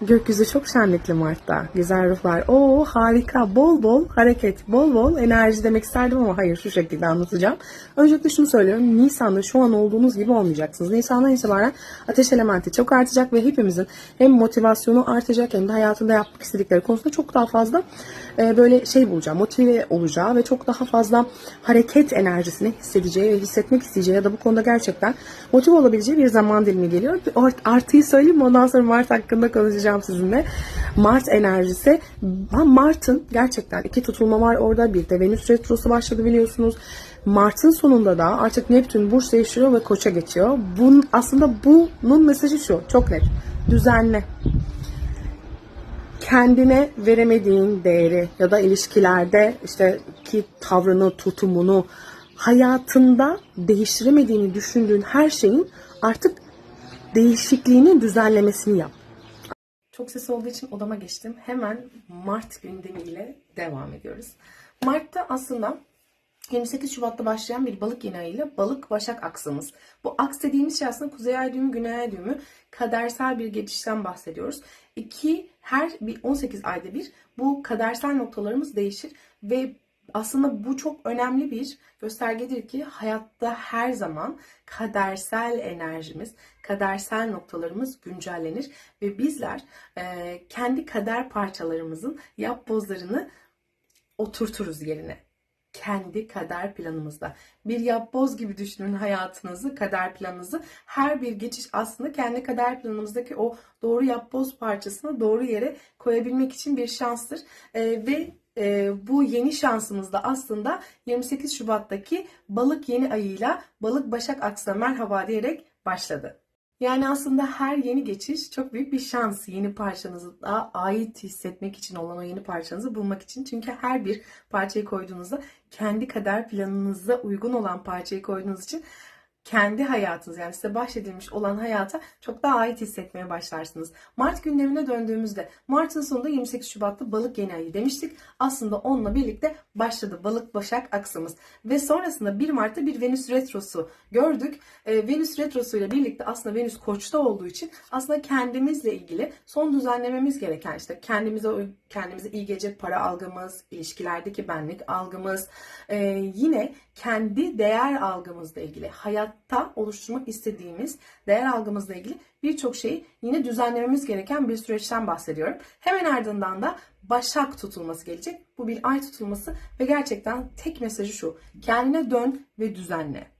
Gökyüzü çok şenlikli Mart'ta. Güzel ruhlar. Oo harika. Bol bol hareket, bol bol enerji demek isterdim ama hayır şu şekilde anlatacağım. Öncelikle şunu söylüyorum. Nisan'da şu an olduğunuz gibi olmayacaksınız. Nisan'dan itibaren ateş elementi çok artacak ve hepimizin hem motivasyonu artacak hem de hayatında yapmak istedikleri konusunda çok daha fazla e, böyle şey bulacağı, motive olacağı ve çok daha fazla hareket enerjisini hissedeceği ve hissetmek isteyeceği ya da bu konuda gerçekten motive olabileceği bir zaman dilimi geliyor. Art- Artıyı söyleyeyim? Ondan sonra Mart hakkında konuşacağım sizinle. Mart enerjisi. Mart'ın gerçekten iki tutulma var orada. Bir de Venüs Retrosu başladı biliyorsunuz. Mart'ın sonunda da artık Neptün burç değiştiriyor ve koça geçiyor. Bunun, aslında bunun mesajı şu. Çok net. Düzenle kendine veremediğin değeri ya da ilişkilerde işte ki tavrını, tutumunu hayatında değiştiremediğini düşündüğün her şeyin artık değişikliğini, düzenlemesini yap. Çok ses olduğu için odama geçtim. Hemen Mart gündemiyle devam ediyoruz. Mart'ta aslında 28 Şubat'ta başlayan bir balık yeni ayıyla balık başak aksımız. Bu aks dediğimiz şey aslında kuzey ay düğümü, güney ay düğümü kadersel bir geçişten bahsediyoruz. İki, her bir 18 ayda bir bu kadersel noktalarımız değişir ve aslında bu çok önemli bir göstergedir ki hayatta her zaman kadersel enerjimiz, kadersel noktalarımız güncellenir ve bizler e, kendi kader parçalarımızın yapbozlarını oturturuz yerine kendi kader planımızda. Bir yapboz gibi düşünün hayatınızı, kader planınızı. Her bir geçiş aslında kendi kader planımızdaki o doğru yapboz parçasını doğru yere koyabilmek için bir şanstır. Ee, ve e, bu yeni şansımız da aslında 28 Şubat'taki balık yeni ayıyla balık başak aksına merhaba diyerek başladı. Yani aslında her yeni geçiş çok büyük bir şans. Yeni parçanızı ait hissetmek için olan o yeni parçanızı bulmak için. Çünkü her bir parçayı koyduğunuzda kendi kader planınıza uygun olan parçayı koyduğunuz için kendi hayatınız yani size bahşedilmiş olan hayata çok daha ait hissetmeye başlarsınız. Mart gündemine döndüğümüzde Mart'ın sonunda 28 Şubat'ta balık yeni ayı demiştik. Aslında onunla birlikte başladı balık başak aksımız. Ve sonrasında 1 Mart'ta bir Venüs retrosu gördük. Ee, Venüs retrosu ile birlikte aslında Venüs koçta olduğu için aslında kendimizle ilgili son düzenlememiz gereken işte kendimize kendimize iyi gelecek para algımız, ilişkilerdeki benlik algımız, e, yine kendi değer algımızla ilgili hayatta oluşturmak istediğimiz değer algımızla ilgili birçok şeyi yine düzenlememiz gereken bir süreçten bahsediyorum. Hemen ardından da Başak tutulması gelecek. Bu bir ay tutulması ve gerçekten tek mesajı şu. Kendine dön ve düzenle.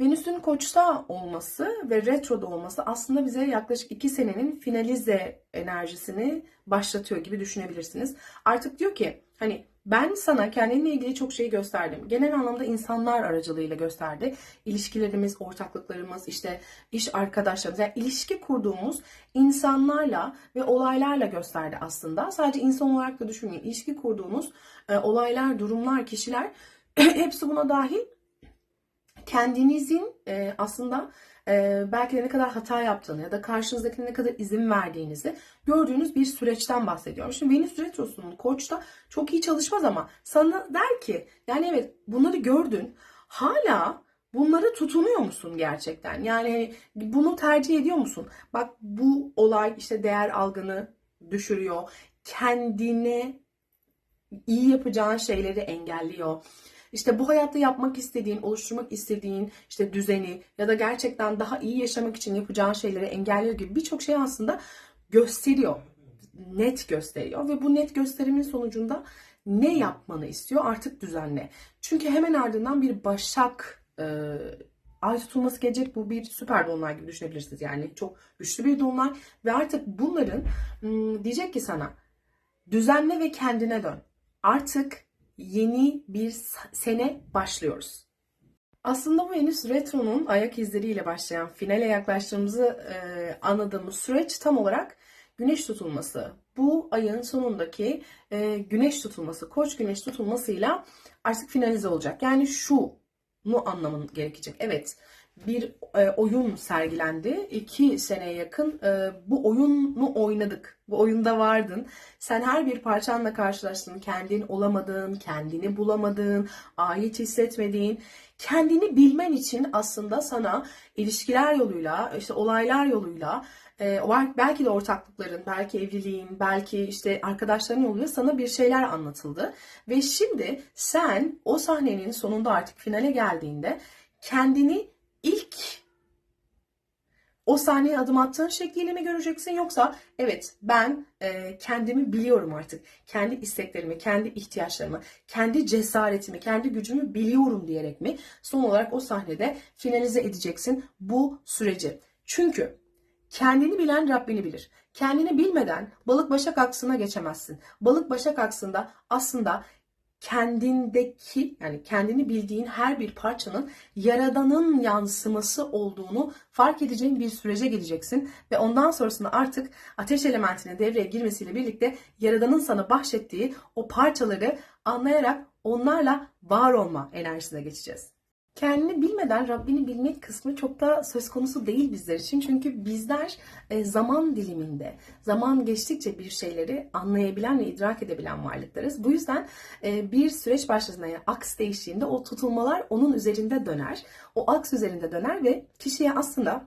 Venüs'ün koçta olması ve retroda olması aslında bize yaklaşık 2 senenin finalize enerjisini başlatıyor gibi düşünebilirsiniz. Artık diyor ki hani ben sana kendinle ilgili çok şey gösterdim. Genel anlamda insanlar aracılığıyla gösterdi. İlişkilerimiz, ortaklıklarımız, işte iş arkadaşlarımız, yani ilişki kurduğumuz insanlarla ve olaylarla gösterdi aslında. Sadece insan olarak da düşünmeyin. İlişki kurduğumuz e, olaylar, durumlar, kişiler hepsi buna dahil kendinizin e, aslında e, belki de ne kadar hata yaptığını ya da karşınızdakine ne kadar izin verdiğinizi gördüğünüz bir süreçten bahsediyorum. Şimdi Venüs Retrosu'nun koçta çok iyi çalışmaz ama sana der ki yani evet bunları gördün hala bunları tutunuyor musun gerçekten? Yani bunu tercih ediyor musun? Bak bu olay işte değer algını düşürüyor. Kendine iyi yapacağın şeyleri engelliyor. İşte bu hayatta yapmak istediğin, oluşturmak istediğin işte düzeni ya da gerçekten daha iyi yaşamak için yapacağın şeyleri engelliyor gibi birçok şey aslında gösteriyor. Net gösteriyor ve bu net gösterimin sonucunda ne yapmanı istiyor artık düzenle. Çünkü hemen ardından bir başak e, ay tutulması gelecek. Bu bir süper dolunay gibi düşünebilirsiniz. Yani çok güçlü bir dolunay ve artık bunların hmm, diyecek ki sana düzenle ve kendine dön. Artık yeni bir sene başlıyoruz. Aslında bu Venüs Retro'nun ayak izleriyle başlayan finale yaklaştığımızı e, anladığımız süreç tam olarak güneş tutulması. Bu ayın sonundaki e, güneş tutulması, koç güneş tutulmasıyla artık finalize olacak. Yani şu mu anlamın gerekecek. Evet bir e, oyun sergilendi. İki seneye yakın e, bu oyunu oynadık. Bu oyunda vardın. Sen her bir parçanla karşılaştın. Kendin olamadığın, kendini bulamadığın, ait hissetmediğin, kendini bilmen için aslında sana ilişkiler yoluyla, işte olaylar yoluyla e, belki de ortaklıkların, belki evliliğin, belki işte arkadaşların yoluyla sana bir şeyler anlatıldı. Ve şimdi sen o sahnenin sonunda artık finale geldiğinde kendini ilk o sahneye adım attığın şekliyle mi göreceksin yoksa evet ben e, kendimi biliyorum artık. Kendi isteklerimi, kendi ihtiyaçlarımı, kendi cesaretimi, kendi gücümü biliyorum diyerek mi son olarak o sahnede finalize edeceksin bu süreci. Çünkü kendini bilen Rabbini bilir. Kendini bilmeden balık başak aksına geçemezsin. Balık başak aksında aslında kendindeki yani kendini bildiğin her bir parçanın yaradanın yansıması olduğunu fark edeceğin bir sürece gideceksin ve ondan sonrasında artık ateş elementine devreye girmesiyle birlikte yaradanın sana bahşettiği o parçaları anlayarak onlarla var olma enerjisine geçeceğiz. Kendini bilmeden Rabbini bilmek kısmı çok da söz konusu değil bizler için. Çünkü bizler e, zaman diliminde, zaman geçtikçe bir şeyleri anlayabilen ve idrak edebilen varlıklarız. Bu yüzden e, bir süreç başladığında yani aks değiştiğinde o tutulmalar onun üzerinde döner. O aks üzerinde döner ve kişiye aslında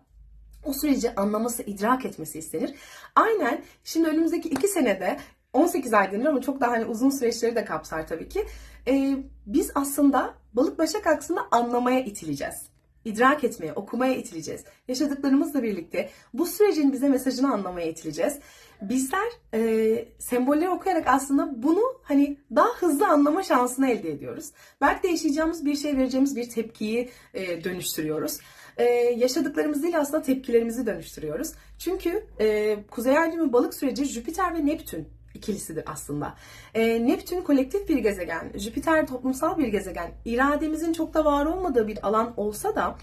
o süreci anlaması, idrak etmesi istenir. Aynen şimdi önümüzdeki iki senede 18 ay denir ama çok daha hani uzun süreçleri de kapsar tabii ki. Ee, biz aslında balık başak aksını anlamaya itileceğiz. İdrak etmeye, okumaya itileceğiz. Yaşadıklarımızla birlikte bu sürecin bize mesajını anlamaya itileceğiz. Bizler e, sembolleri okuyarak aslında bunu hani daha hızlı anlama şansını elde ediyoruz. Belki de yaşayacağımız bir şey vereceğimiz bir tepkiyi e, dönüştürüyoruz. E, yaşadıklarımız değil aslında tepkilerimizi dönüştürüyoruz. Çünkü e, Kuzey Ay balık süreci Jüpiter ve Neptün ikilisidir aslında. E, Neptün kolektif bir gezegen, Jüpiter toplumsal bir gezegen. İrademizin çok da var olmadığı bir alan olsa da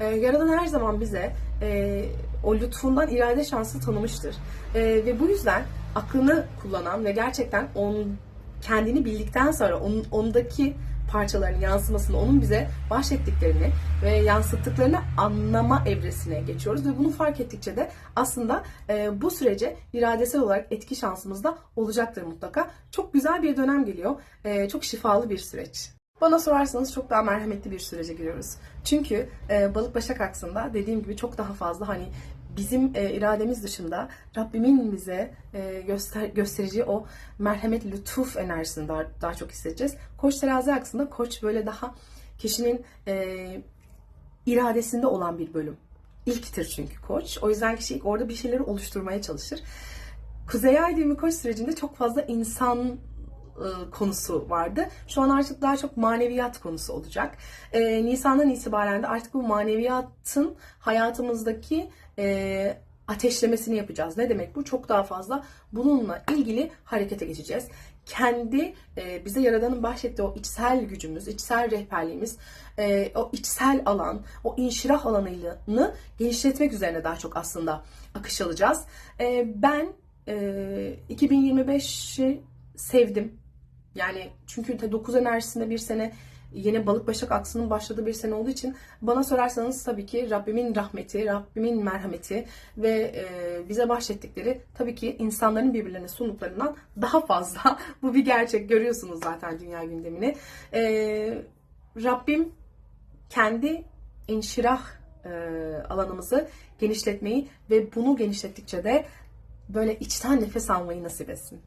e, Yaradan her zaman bize e, o lütfundan irade şansı tanımıştır. E, ve bu yüzden aklını kullanan ve gerçekten on, kendini bildikten sonra onun, ondaki parçaların yansımasını, onun bize bahşettiklerini ve yansıttıklarını anlama evresine geçiyoruz ve bunu fark ettikçe de aslında e, bu sürece iradesel olarak etki şansımız da olacaktır mutlaka. Çok güzel bir dönem geliyor. E, çok şifalı bir süreç. Bana sorarsanız çok daha merhametli bir sürece giriyoruz. Çünkü e, balık başak aksında dediğim gibi çok daha fazla hani bizim e, irademiz dışında Rabbimin bize e, göster göstereceği o merhamet, lütuf enerjisini daha, daha çok hissedeceğiz. Koç terazi aksında koç böyle daha kişinin e, iradesinde olan bir bölüm. İlktir çünkü koç. O yüzden kişi ilk orada bir şeyleri oluşturmaya çalışır. Kuzey Ay düğümü koç sürecinde çok fazla insan e, konusu vardı. Şu an artık daha çok maneviyat konusu olacak. E, Nisan'dan itibaren de artık bu maneviyatın hayatımızdaki e, ateşlemesini yapacağız. Ne demek bu? Çok daha fazla bununla ilgili harekete geçeceğiz. Kendi e, bize Yaradan'ın bahşettiği o içsel gücümüz, içsel rehberliğimiz, o içsel alan, o inşirah alanını genişletmek üzerine daha çok aslında akış alacağız. Ben e, 2025'i sevdim. Yani çünkü 9 enerjisinde bir sene yeni balık başak aksının başladığı bir sene olduğu için bana sorarsanız tabii ki Rabbimin rahmeti, Rabbimin merhameti ve e, bize bahşettikleri tabii ki insanların birbirlerine sunduklarından daha fazla. Bu bir gerçek. Görüyorsunuz zaten dünya gündemini. E, Rabbim kendi inşirah e, alanımızı genişletmeyi ve bunu genişlettikçe de böyle içten nefes almayı nasip etsin.